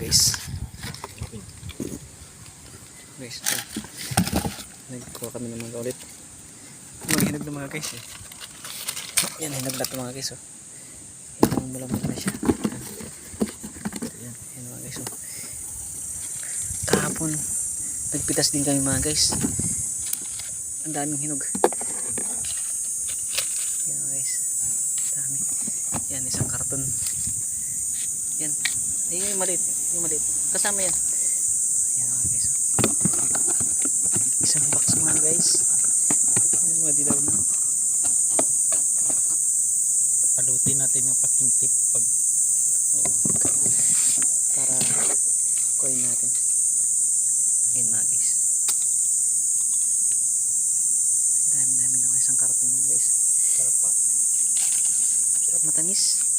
guys. Guys, nagkuha kami ng mga ulit. Mga hinog na mga guys eh. Yan, hinog ito mga guys oh. Hinog mula mula siya. Yan, yan mga guys oh. Kahapon, nagpitas din kami mga guys. Ang daming hinog. Yan guys. Dami. Yan, isang karton. Yan. Ayun yung maliit. Yung maliit. Kasama yan. Yan mga guys. Isang box mga guys. Yan mga dilaw na. Palutin natin yung paking tip pag Oo. Para kuhin natin. Ayun mga guys. Ang dami namin ng isang karton mga guys. sarap pa. Matamis.